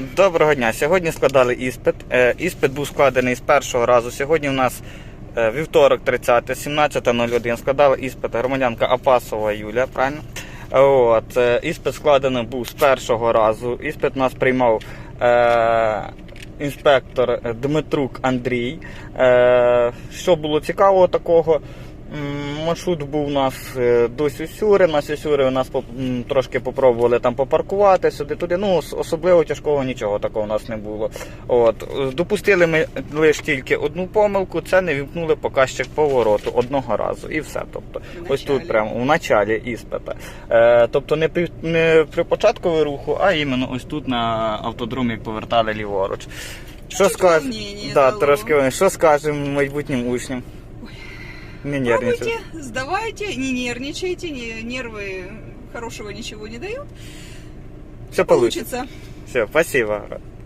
Доброго дня. Сьогодні складали іспит. Е, Іспит був складений з першого разу. Сьогодні у нас е, вівторок 30, 17.01. Складала іспит громадянка Апасова Юля, правильно? От, е, іспит складений був з першого разу. Іспит нас приймав е, інспектор Дмитрук Андрій. Е, що було цікавого такого? Маршрут був у нас е, до Сюсюри. На Сюсюри у нас трошки попробували там попаркувати сюди туди. Ну, особливо тяжкого нічого такого у нас не було. От. Допустили ми лише тільки одну помилку, це не вімкнули показчик повороту одного разу. І все. Тобто, В ось тут прямо в началі іспита. Е, тобто не при, не при початку руху, а іменно ось тут на автодромі, повертали ліворуч. Що скажемо? Да, трошки. Що скажемо майбутнім учням? Не нервничайте. Пробуйте, сдавайте, не нервничайте, не, нервы хорошего ничего не дают. Все получится. Получится. Все, спасибо.